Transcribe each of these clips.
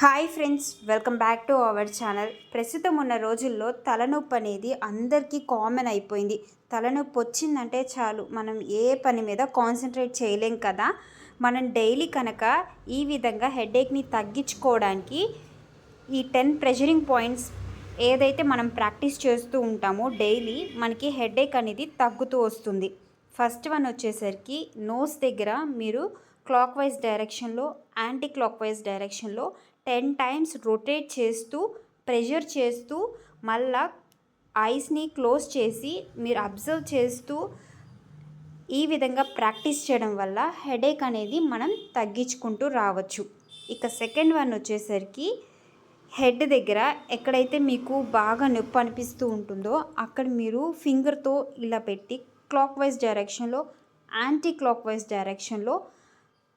Hi friends welcome back to our channel. ప్రస్తుతం ఉన్న రోజుల్లో తలనొప్పి అనేది అందరికీ కామన్ అయిపోయింది. తలనొప్పి వచ్చిందంటే చాలు మనం ఏ పని మీద కాన్సన్ట్రేట్ చేయలేం కదా. మనం డైలీ కనుక ఈ విధంగా హెడేక్ని తగ్గించుకోవడానికి ఈ టెన్ ప్రెషరింగ్ పాయింట్స్ ఏదైతే మనం ప్రాక్టీస్ చేస్తూ ఉంటామో డైలీ మనకి హెడేక్ అనేది తగ్గుతూ వస్తుంది. ఫస్ట్ వన్ వచ్చేసరికి నోస్ దగ్గర మీరు క్లాక్ వైజ్ డైరెక్షన్లో యాంటీ క్లాక్ వైజ్ డైరెక్షన్లో టెన్ టైమ్స్ రొటేట్ చేస్తూ ప్రెషర్ చేస్తూ మళ్ళా ఐస్ని క్లోజ్ చేసి మీరు అబ్జర్వ్ చేస్తూ ఈ విధంగా ప్రాక్టీస్ చేయడం వల్ల హెడేక్ అనేది మనం తగ్గించుకుంటూ రావచ్చు. ఇక సెకండ్ వన్ వచ్చేసరికి హెడ్ దగ్గర ఎక్కడైతే మీకు బాగా నొప్పి అనిపిస్తూ ఉంటుందో అక్కడ మీరు ఫింగర్తో ఇలా పెట్టి క్లాక్ వైజ్ డైరెక్షన్లో యాంటీ క్లాక్ వైజ్ డైరెక్షన్లో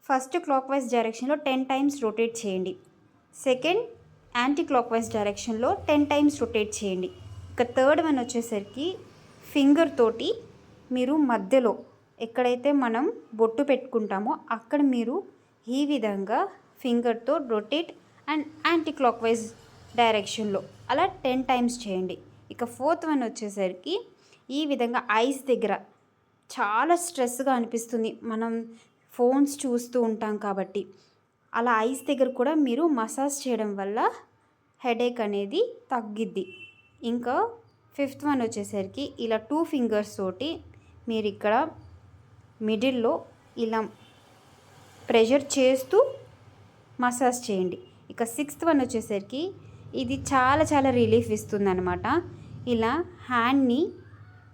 ఫస్ట్ క్లాక్ వైజ్ డైరెక్షన్లో టెన్ టైమ్స్ రొటేట్ చేయండి. సెకండ్ యాంటీ క్లాక్ వైజ్ డైరెక్షన్లో టెన్ టైమ్స్ రొటేట్ చేయండి. ఇక థర్డ్ వన్ వచ్చేసరికి ఫింగర్ తోటి మీరు మధ్యలో ఎక్కడైతే మనం బొట్టు పెట్టుకుంటామో అక్కడ మీరు ఈ విధంగా ఫింగర్తో rotate and anti clock wise డైరెక్షన్లో అలా టెన్ టైమ్స్ చేయండి. ఇక ఫోర్త్ వన్ వచ్చేసరికి ఈ విధంగా ఐస్ దగ్గర చాలా స్ట్రెస్గా అనిపిస్తుంది. మనం ఫోన్స్ చూస్తూ ఉంటాం కాబట్టి. అలా ఐస్ దగ్గర కూడా మీరు మసాజ్ చేయడం వల్ల హెడేక్ అనేది తగ్గిద్ది. ఇంకా ఫిఫ్త్ వన్ వచ్చేసరికి ఇలా టూ ఫింగర్స్ తోటి మీరు ఇక్కడ మిడిల్లో ఇలా ప్రెషర్ చేస్తూ మసాజ్ చేయండి. ఇక సిక్స్త్ వన్ వచ్చేసరికి ఇది చాలా చాలా రిలీఫ్ ఇస్తుందనమాట ఇలా హ్యాండ్ని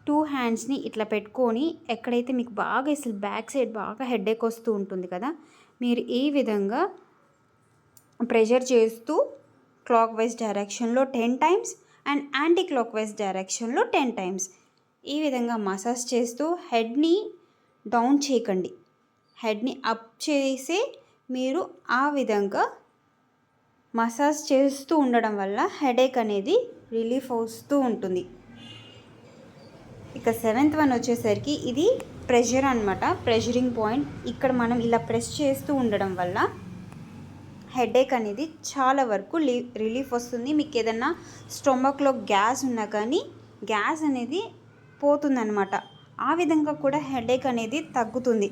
టూ హ్యాండ్స్ని ఇట్లా పెట్టుకొని ఎక్కడైతే మీకు బాగా అసలు బ్యాక్ సైడ్ బాగా హెడేక్ వస్తూ ఉంటుంది కదా మీరు ఈ విధంగా ప్రెషర్ చేస్తూ క్లాక్ వైజ్ డైరెక్షన్లో ten times and anti clock wise డైరెక్షన్లో టెన్ టైమ్స్. ఈ విధంగా మసాజ్ చేస్తూ హెడ్ని డౌన్ చేయకండి. హెడ్ని అప్ చేసి మీరు ఆ విధంగా మసాజ్ చేస్తూ ఉండడం వల్ల హెడేక్ అనేది రిలీఫ్ వస్తూ ఉంటుంది. ఇక సెవెంత్ వన్ వచ్చేసరికి ఇది ప్రెషర్ అనమాట ప్రెషరింగ్ పాయింట్. ఇక్కడ మనం ఇలా ప్రెస్ చేస్తూ ఉండడం వల్ల హెడేక్ అనేది చాలా వరకు లీ రిలీఫ్ వస్తుంది. మీకు ఏదన్నా స్టొమక్లో గ్యాస్ ఉన్నా కానీ గ్యాస్ అనేది పోతుందన్నమాట. ఆ విధంగా కూడా హెడేక్ అనేది తగ్గుతుంది.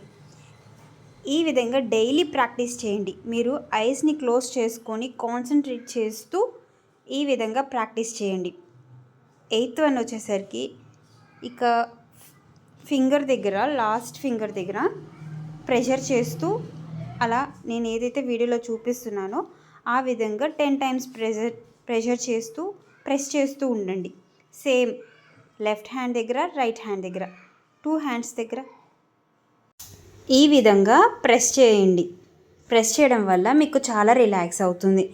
ఈ విధంగా డైలీ ప్రాక్టీస్ చేయండి. మీరు ఐస్ని క్లోజ్ చేసుకొని కాన్సన్ట్రేట్ చేస్తూ ఈ విధంగా ప్రాక్టీస్ చేయండి. ఎయిత్ వన్ వచ్చేసరికి ఇక ఫింగర్ దగ్గర లాస్ట్ ఫింగర్ దగ్గర ప్రెషర్ చేస్తూ అలా నేను ఏదైతే వీడియోలో చూపిస్తున్నానో ఆ విధంగా టెన్ టైమ్స్ ప్రెషర్ ప్రెషర్ చేస్తూ ప్రెస్ చేస్తూ ఉండండి. సేమ్ లెఫ్ట్ హ్యాండ్ దగ్గర రైట్ హ్యాండ్ దగ్గర టూ హ్యాండ్స్ దగ్గర. ఈ విధంగా ప్రెస్ చేయండి. ప్రెస్ చేయడం వల్ల మీకు చాలా రిలాక్స్ అవుతుంది.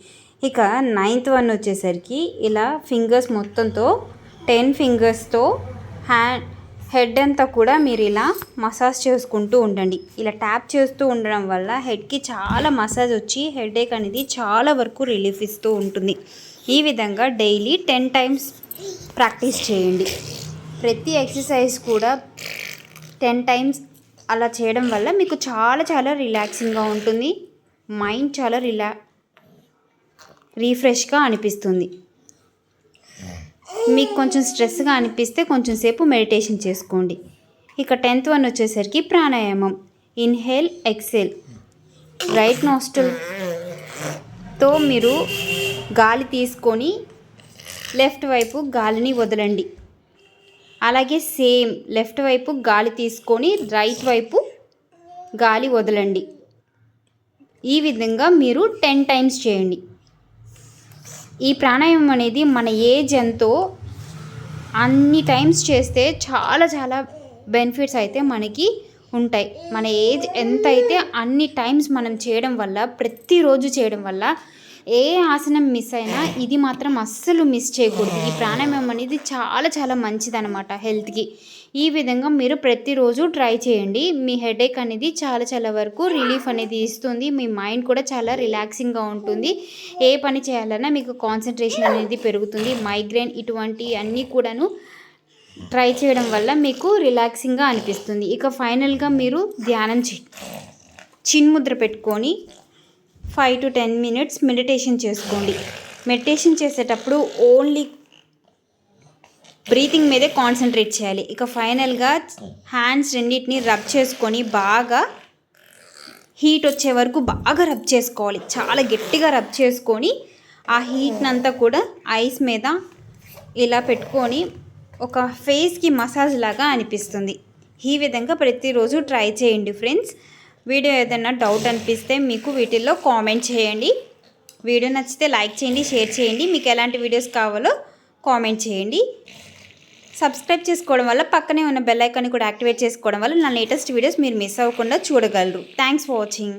ఇక నైన్త్ వన్ వచ్చేసరికి ఇలా ఫింగర్స్ మొత్తంతో టెన్ ఫింగర్స్తో హ్యాండ్ హెడ్ అంతా కూడా మీరు ఇలా మసాజ్ చేసుకుంటూ ఉండండి. ఇలా ట్యాప్ చేస్తూ ఉండడం వల్ల హెడ్కి చాలా మసాజ్ వచ్చి హెడేక్ అనేది చాలా వరకు రిలీఫ్ ఇస్తూ ఉంటుంది. ఈ విధంగా డైలీ టెన్ టైమ్స్ ప్రాక్టీస్ చేయండి. ప్రతి ఎక్సర్సైజ్ కూడా టెన్ టైమ్స్ అలా చేయడం వల్ల మీకు చాలా చాలా రిలాక్సింగ్గా ఉంటుంది. మైండ్ చాలా రిలా రీఫ్రెష్గా అనిపిస్తుంది. మీకు కొంచెం స్ట్రెస్గా అనిపిస్తే కొంచెం సేపు మెడిటేషన్ చేసుకోండి. ఇక టెన్త్ వన్ వచ్చేసరికి ప్రాణాయామం. Inhale exhale. రైట్ నాస్టల్తో మీరు గాలి తీసుకొని లెఫ్ట్ వైపు గాలిని వదలండి. అలాగే సేమ్ లెఫ్ట్ వైపు గాలి తీసుకొని రైట్ వైపు గాలి వదలండి. ఈ విధంగా మీరు టెన్ టైమ్స్ చేయండి. ఈ ప్రాణాయామం అనేది మన ఏజ్ ఎంతో అన్ని టైమ్స్ చేస్తే చాలా చాలా బెనిఫిట్స్ అయితే మనకి ఉంటాయి. మన ఏజ్ ఎంత అయితే అన్ని టైమ్స్ మనం చేయడం వల్ల ప్రతిరోజు చేయడం వల్ల ఏ ఆసనం మిస్ అయినా ఇది మాత్రం అస్సలు మిస్ చేయకూడదు. ఈ ప్రాణాయామం అనేది చాలా చాలా మంచిదన్నమాట హెల్త్కి. ఈ విధంగా మీరు ప్రతిరోజు ట్రై చేయండి. మీ హెడేక్ అనేది చాలా చాలా వరకు రిలీఫ్ అనేది ఇస్తుంది. మీ మైండ్ కూడా చాలా రిలాక్సింగ్గా ఉంటుంది. ఏ పని చేయాలన్నా మీకు కాన్సన్ట్రేషన్ అనేది పెరుగుతుంది. మైగ్రేన్ ఇటువంటి అన్నీ కూడాను ట్రై చేయడం వల్ల మీకు రిలాక్సింగ్గా అనిపిస్తుంది. ఇక ఫైనల్గా మీరు ధ్యానం చే చిన్ముద్ర పెట్టుకొని five to ten minutes meditation చేసుకోండి. మెడిటేషన్ చేసేటప్పుడు ఓన్లీ బ్రీతింగ్ మీదే కాన్సన్ట్రేట్ చేయాలి. ఇక ఫైనల్గా హ్యాండ్స్ రెండింటిని రబ్ చేసుకొని బాగా హీట్ వచ్చే వరకు బాగా రబ్ చేసుకోవాలి. చాలా గట్టిగా రబ్ చేసుకొని ఆ హీట్ని అంతా కూడా ఐస్ మీద ఇలా పెట్టుకొని ఒక ఫేస్కి మసాజ్ లాగా అనిపిస్తుంది. ఈ విధంగా ప్రతిరోజు ట్రై చేయండి ఫ్రెండ్స్. వీడియో ఏదైనా డౌట్ అనిపిస్తే మీకు వీటిల్లో కామెంట్ చేయండి. వీడియో నచ్చితే లైక్ చేయండి షేర్ చేయండి. మీకు ఎలాంటి వీడియోస్ కావాలో కామెంట్ చేయండి. సబ్స్క్రైబ్ చేసుకోవడం వల్ల పక్కనే ఉన్న బెల్ ఐకాన్ని కూడా యాక్టివేట్ చేసుకోవడం వల్ల నా లేటెస్ట్ వీడియోస్ మీరు మిస్ అవ్వకుండా చూడగలరు. Thanks for watching